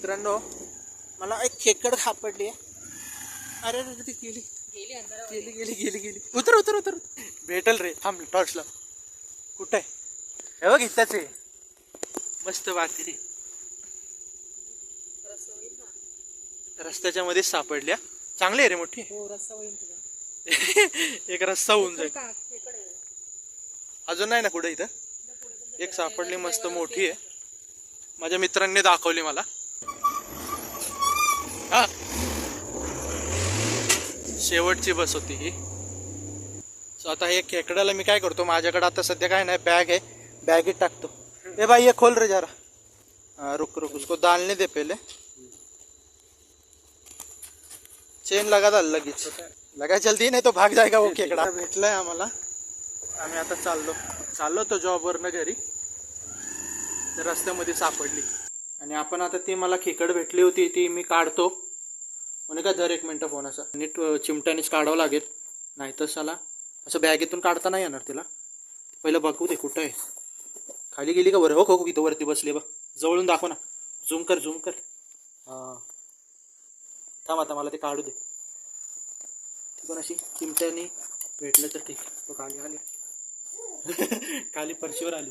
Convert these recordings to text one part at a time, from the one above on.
मित्रांनो मला एक खेकड सापडली आहे. अरे अरे ती गेली. गेली गेली गेली गेली उतर उतर उतर. भेटल रे. थांब टॉर्चला कुठं आहे? हे बघ इथंच आहे. मस्त वाटते रे रस्त्याच्या मध्येच सापडल्या. चांगली आहे रे मोठी. हो एक रस्ता होऊन जाईल. अजून नाही ना कुठे इथं? एक सापडली मस्त मोठी आहे. माझ्या मित्रांनी दाखवली मला. हा शेवटची बस होती ही. सो आता हे खेकड्याला मी काय करतो माझ्याकडे आता सध्या काय नाही बॅग आहे. बॅगेत टाकतो. ए भाई ये खोल रे जरा. हाँ रुक रुक. उसको डालने दे पहले. चेन लगा डाल लगेच. लगा जल्दी नाही तो भाग जाएगा वो खेकडा. भेटलाय आम्हाला. आम्ही आता चाललो. चाललो तो जॉबवरनं घरी. रस्त्यामध्ये सापडली. आणि आपण आता ती मला खेकड भेटली होती ती मी काढतो. म्हणे का दर एक मिनटं फोन असा. नीट चिमट्यानेच काढावं लागेल. नाही तर साला असं बॅगेतून काढता नाही येणार तिला. पहिलं बघू दे कुठं आहे. खाली गेली का बरं हो, हो हो इथं वरती बसली बघ. जवळून दाखव ना. झूम कर झूम कर. हां. थांब आता मला ते काढू दे. ती पण अशी चिमट्याने भेटलं तर ठीक. तो खाली आली. खाली पर्शीवर आली.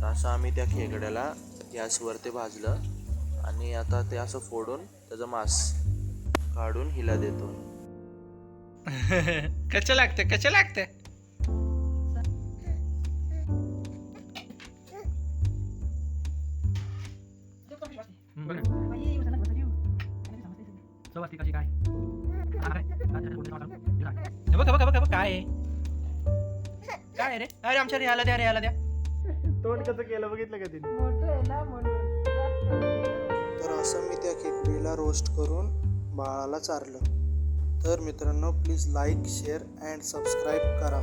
तर असं आम्ही त्या खेकड्याला गॅसवर ते भाजलं आणि आता ते असं फोडून त्याचं मांस काढून हिला देतो. कच्चे लागते? कच्चे लागते? काय काय रे? अरे आमच्या याला द्या रे याला द्या. तोंड कसं केलं? बघितलं का तिने? मोठं आहे ना म्हणून तर असं मी त्या खेकडीला रोस्ट करून बाळाला चारलं. तर मित्रांनो please like share and subscribe करा.